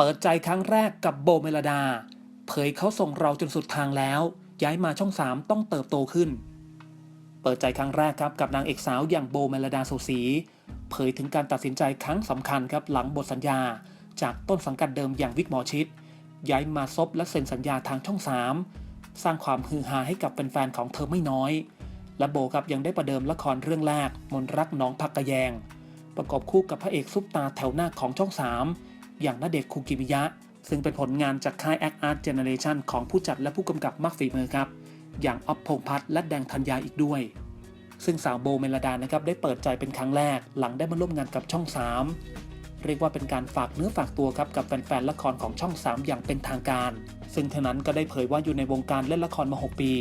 เปิดใจครั้งแรกกับโบเมลดา เผยเขาส่งเราจนสุดทางแล้ว ย้ายมาช่อง 3 ต้องเติบโตขึ้น เปิดใจครั้งแรกครับกับนางเอกสาวอย่างโบเมลดาสุสี เผยถึงการตัดสินใจครั้งสำคัญครับหลังบทสัญญา จากต้นสังกัดเดิมอย่างวิกหมอชิดย้ายมาซบและเซ็นสัญญาทางช่อง 3 สร้างความฮือฮาให้กับแฟนๆของเธอไม่น้อย และโบครับยังได้ประเดิมละครเรื่องแรกมนรักน้องพักกระแยง ประกอบคู่กับพระเอกซุปตาแถวหน้าของช่อง 3 อย่างณเดชคูกิมิยะ ซึ่งเป็นผลงานจากค่าย Act Art Generation ของผู้จัดและผู้กำกับมากฝีมือครับ อย่างอ๊อฟพงพัฒน์และแดงธัญญาอีกด้วย ซึ่งสาวโบเมลดานะครับได้เปิดใจเป็นครั้งแรก หลังได้มาร่วมงานกับช่อง 3 เรียกว่าเป็นการฝากเนื้อฝากตัวครับกับแฟนๆละครของช่อง 3 อย่างเป็นทางการ ซึ่งเท่นั้นก็ได้เผยว่าอยู่ในวงการเล่นละครมา 6 ปี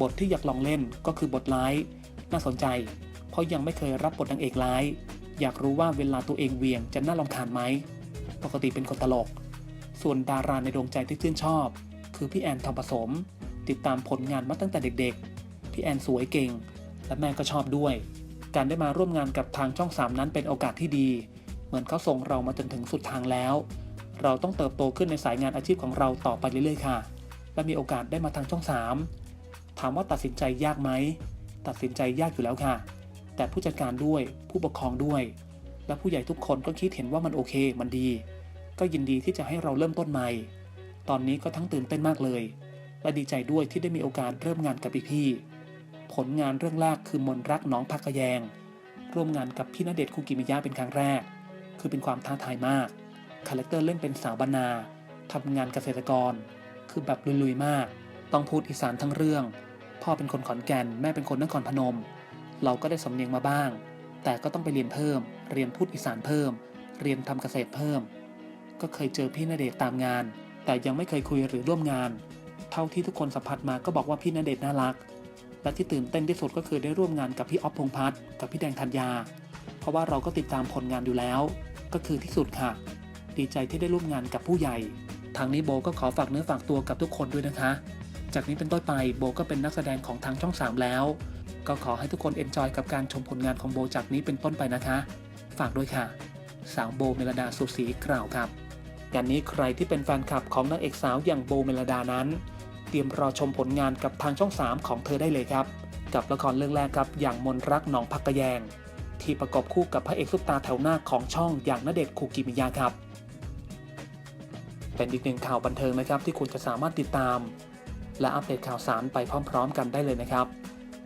บทที่อยากลองเล่นก็คือบทร้าย น่าสนใจ เพราะยังไม่เคยรับบทนางเอกร้ายอยากรู้ว่าเวลาตัวเองเวียงจะน่ารำคาญไหม ปกติเป็นคนตลก ส่วนดาราในดวงใจที่ชื่นชอบ คือพี่แอนทองผสม ติดตามผลงานมาตั้งแต่เด็กๆ พี่แอนสวยเก่ง และแม่ก็ชอบด้วย การได้มาร่วมงานกับทางช่อง3นั้นเป็นโอกาสที่ดี เหมือนเขาส่งเรามาจนถึงสุดทางแล้ว เราต้องเติบโตขึ้นในสายงานอาชีพของเราต่อไปเรื่อยๆค่ะ และมีโอกาสได้มาทางช่อง3ถามว่าตัดสินใจยากไหม ตัดสินใจยากอยู่แล้วค่ะ แต่ผู้จัดการด้วยผู้ปกครองด้วย และผู้ใหญ่ทุกคนก็คิดเห็นว่ามันโอเค มันดี ก็ยินดีที่จะให้เราเริ่มต้นใหม่ ตอนนี้ก็ทั้งตื่นเต้นมากเลย และดีใจด้วยที่ได้มีโอกาสเริ่มงานกับพี่ๆผลงานเรื่องแรกคือมนรักน้องพักกะแยง ร่วมงานกับพี่ณเดชน์คุกิมิยะเป็นครั้งแรก คือเป็นความท้าทายมาก คาแรคเตอร์เล่นเป็นสาวบรรณาทำงานเกษตรกร คือแบบลุยๆมาก ต้องพูดอีสานทั้งเรื่อง พ่อเป็นคนขอนแก่น แม่เป็นคนนครพนม เราก็ได้สำเนียงมาบ้าง แต่ก็ต้องไปเรียนเพิ่ม เรียนพูดอีสานเพิ่ม เรียนทำเกษตรเพิ่ม ก็เคยเจอพี่ณเดชตามงาน แต่ยังไม่เคยคุยหรือร่วมงาน เท่าที่ทุกคนสัมผัสมาก็บอกว่าพี่ณเดชน่ารัก และที่ตื่นเต้นที่สุดก็คือได้ร่วมงานกับพี่อ๊อฟพงษ์พัฒน์กับพี่แดงธัญญา เพราะว่าเราก็ติดตามผลงานอยู่แล้ว ก็คือที่สุดค่ะ ดีใจที่ได้ร่วมงานกับผู้ใหญ่ ทางนี้โบก็ขอฝากเนื้อฝากตัวกับทุกคนด้วยนะคะ จากนี้เป็นต้นไปโบก็เป็นนักแสดงของทางช่อง3แล้ว ก็ขอให้ทุกคนเอนจอยกับการชมผลงานของโบจากนี้เป็นต้นไปนะคะ ฝากด้วยค่ะ สาวโบเมลดาสุศรีกล่าวครับงานนี้ใครที่เป็นแฟนคลับของนางเอกสาวอย่างโบเมลดานั้น เตรียมรอชมผลงานกับทางช่อง 3 ของเธอได้เลยครับ กับละครเรื่องแรกครับอย่างมนรักหนองพักกะแยง ที่ประกอบคู่กับพระเอกซุปตาแถวหน้าของช่องอย่างณเดชน์คูกิมิยะครับเป็นอีกหนึ่งข่าวบันเทิงนะครับที่คุณจะสามารถติดตาม และอัปเดตข่าวสารไปพร้อม ๆ กันได้เลยนะครับ